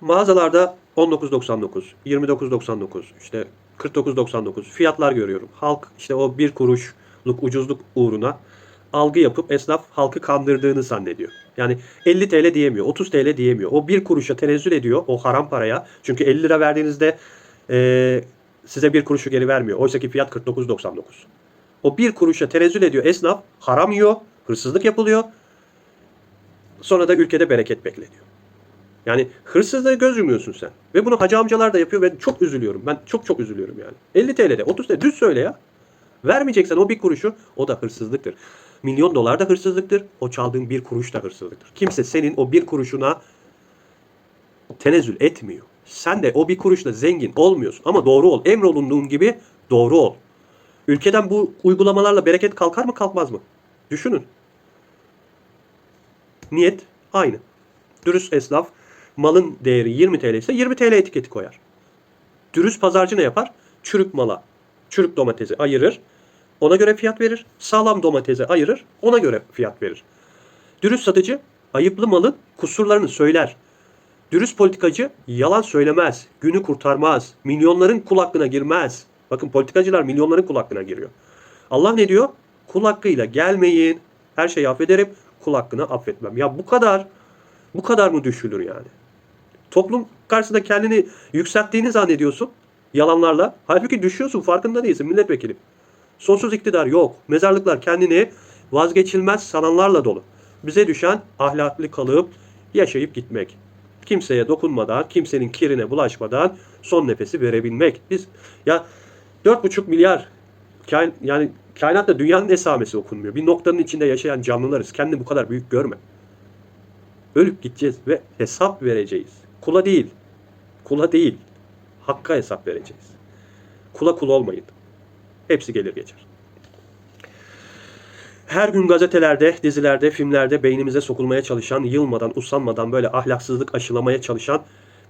Mağazalarda 19.99, 29.99, işte 49.99 fiyatlar görüyorum. Halk işte o bir kuruşluk ucuzluk uğruna algı yapıp esnaf halkı kandırdığını zannediyor. Yani 50 TL diyemiyor, 30 TL diyemiyor. O bir kuruşa tenezzül ediyor o haram paraya. Çünkü 50 lira verdiğinizde eee, size bir kuruşu geri vermiyor. Oysa ki fiyat 49.99. O bir kuruşa tenezzül ediyor esnaf, haram yiyor, hırsızlık yapılıyor. Sonra da ülkede bereket bekleniyor. Yani hırsızlığa göz yumuyorsun sen. Ve bunu hacı amcalar da yapıyor ve çok üzülüyorum. Ben çok çok üzülüyorum yani. 50 TL'de 30 TL düz söyle ya. Vermeyeceksen o bir kuruşu o da hırsızlıktır. Milyon dolar da hırsızlıktır. O çaldığın bir kuruş da hırsızlıktır. Kimse senin o bir kuruşuna tenezzül etmiyor. Sen de o bir kuruşla zengin olmuyorsun. Ama doğru ol. Emrolunduğun gibi doğru ol. Ülkeden bu uygulamalarla bereket kalkar mı kalkmaz mı? Düşünün. Niyet aynı. Dürüst esnaf malın değeri 20 TL ise 20 TL etiketi koyar. Dürüst pazarcı ne yapar? Çürük mala, çürük domatesi ayırır. Ona göre fiyat verir. Sağlam domatesi ayırır. Ona göre fiyat verir. Dürüst satıcı ayıplı malın kusurlarını söyler. Dürüst politikacı yalan söylemez, günü kurtarmaz, milyonların kul girmez. Bakın politikacılar milyonların kul giriyor. Allah ne diyor? Kul hakkıyla gelmeyin. Her şeyi affederim, kul hakkını affetmem. Ya bu kadar, bu kadar mı düşülür yani? Toplum karşısında kendini yükselttiğini zannediyorsun yalanlarla. Halbuki düşüyorsun farkında değilsin milletvekili. Sonsuz iktidar yok. Mezarlıklar kendini vazgeçilmez sananlarla dolu. Bize düşen ahlaklı kalıp yaşayıp gitmek. Kimseye dokunmadan, kimsenin kirine bulaşmadan son nefesi verebilmek. Biz ya 4,5 milyar kain, yani kainatta dünyanın esamesi okunmuyor. Bir noktanın içinde yaşayan canlılarız. Kendini bu kadar büyük görme. Ölüp gideceğiz ve hesap vereceğiz. Kula değil. Kula değil. Hakka hesap vereceğiz. Kula kul olmayın. Hepsi gelir geçer. Her gün gazetelerde, dizilerde, filmlerde beynimize sokulmaya çalışan, yılmadan, usanmadan böyle ahlaksızlık aşılamaya çalışan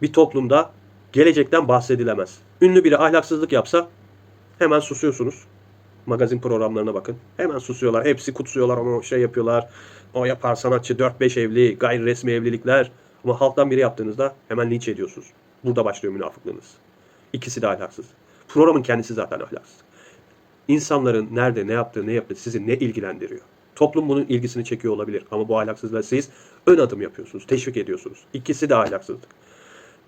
bir toplumda gelecekten bahsedilemez. Ünlü biri ahlaksızlık yapsa hemen susuyorsunuz. Magazin programlarına bakın. Hemen susuyorlar. Hepsi kutsuyorlar onu şey yapıyorlar. O yapar sanatçı 4-5 evli, gayri resmi evlilikler. Ama halktan biri yaptığınızda hemen linç ediyorsunuz. Burada başlıyor münafıklığınız. İkisi de ahlaksız. Programın kendisi zaten ahlaksız. İnsanların nerede ne yaptığı ne yaptığı sizi ne ilgilendiriyor? Toplum bunun ilgisini çekiyor olabilir ama bu ahlaksızlığa siz ön adım yapıyorsunuz, teşvik ediyorsunuz. İkisi de ahlaksızlık.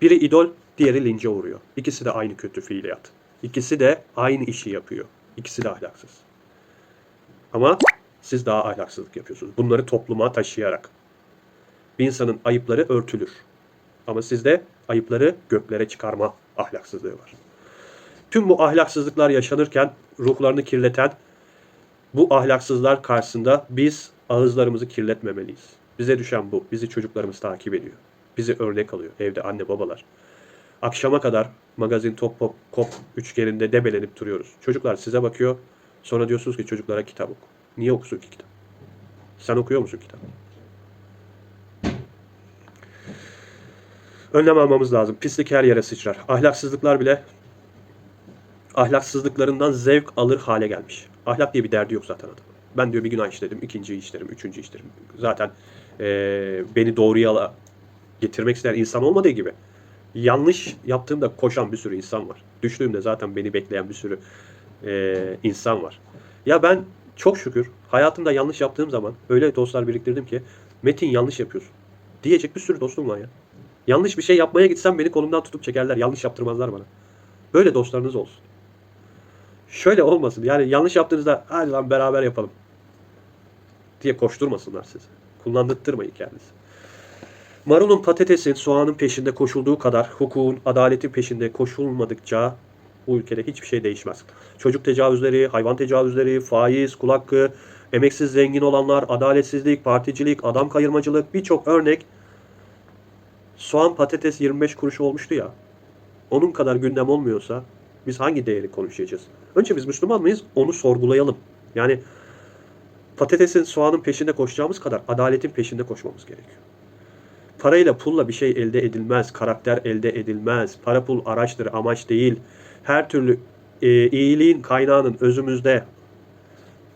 Biri idol, diğeri lince uğruyor. İkisi de aynı kötü fiiliyat. İkisi de aynı işi yapıyor. İkisi de ahlaksız. Ama siz daha ahlaksızlık yapıyorsunuz. Bunları topluma taşıyarak. Bir insanın ayıpları örtülür. Ama sizde ayıpları göklere çıkarma ahlaksızlığı var. Tüm bu ahlaksızlıklar yaşanırken ruhlarını kirleten bu ahlaksızlar karşısında biz ağızlarımızı kirletmemeliyiz. Bize düşen bu. Bizi çocuklarımız takip ediyor. Bizi örnek alıyor evde anne babalar. Akşama kadar magazin top pop kop üçgeninde debelenip duruyoruz. Çocuklar size bakıyor. Sonra diyorsunuz ki çocuklara kitap oku. Niye okusun ki kitap? Sen okuyor musun kitap? Önlem almamız lazım. Pislik her yere sıçrar. Ahlaksızlıklar bile ahlaksızlıklarından zevk alır hale gelmiş. Ahlak diye bir derdi yok zaten adam. Ben diyor bir günah işledim, ikinciyi işlerim, üçüncü işlerim. Zaten eee, beni doğru yola getirmek isteyen insan olmadığı gibi yanlış yaptığımda koşan bir sürü insan var. Düştüğümde zaten beni bekleyen bir sürü eee, insan var. Ya ben çok şükür hayatımda yanlış yaptığım zaman öyle dostlar biriktirdim ki Metin yanlış yapıyorsun diyecek bir sürü dostum var ya. Yanlış bir şey yapmaya gitsem beni kolumdan tutup çekerler. Yanlış yaptırmazlar bana. Böyle dostlarınız olsun. Şöyle olmasın. Yani yanlış yaptığınızda hadi lan beraber yapalım diye koşturmasınlar sizi. Kullandırtmayın kendinizi. Marulun, patatesin, soğanın peşinde koşulduğu kadar hukukun, adaletin peşinde koşulmadıkça bu ülkede hiçbir şey değişmez. Çocuk tecavüzleri, hayvan tecavüzleri, faiz, kul hakkı, emeksiz zengin olanlar, adaletsizlik, particilik, adam kayırmacılık birçok örnek soğan patates 25 kuruş olmuştu ya. Onun kadar gündem olmuyorsa biz hangi değeri konuşacağız? Önce biz Müslüman mıyız? Onu sorgulayalım. Yani patatesin, soğanın peşinde koşacağımız kadar adaletin peşinde koşmamız gerekiyor. Parayla, pulla bir şey elde edilmez. Karakter elde edilmez. Para pul araçtır, amaç değil. Her türlü e, iyiliğin kaynağının özümüzde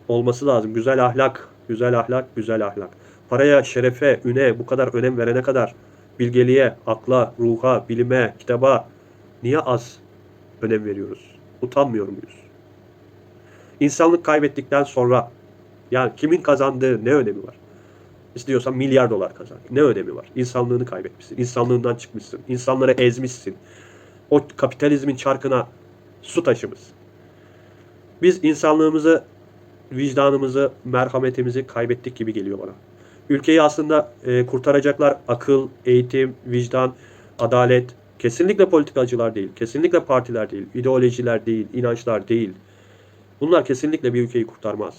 olması lazım. Güzel ahlak, güzel ahlak, güzel ahlak. Paraya, şerefe, üne bu kadar önem verene kadar bilgeliğe, akla, ruha, bilime, kitaba niye az önem veriyoruz? Utanmıyor muyuz? İnsanlık kaybettikten sonra yani kimin kazandığı ne önemi var? İstiyorsan milyar dolar kazan. Ne önemi var? İnsanlığını kaybetmişsin. İnsanlığından çıkmışsın. İnsanları ezmişsin. O kapitalizmin çarkına su taşımışsın. Biz insanlığımızı, vicdanımızı, merhametimizi kaybettik gibi geliyor bana. Ülkeyi aslında e, kurtaracaklar akıl, eğitim, vicdan, adalet. Kesinlikle politikacılar değil. Kesinlikle partiler değil. ideolojiler değil. inançlar değil. Bunlar kesinlikle bir ülkeyi kurtarmaz.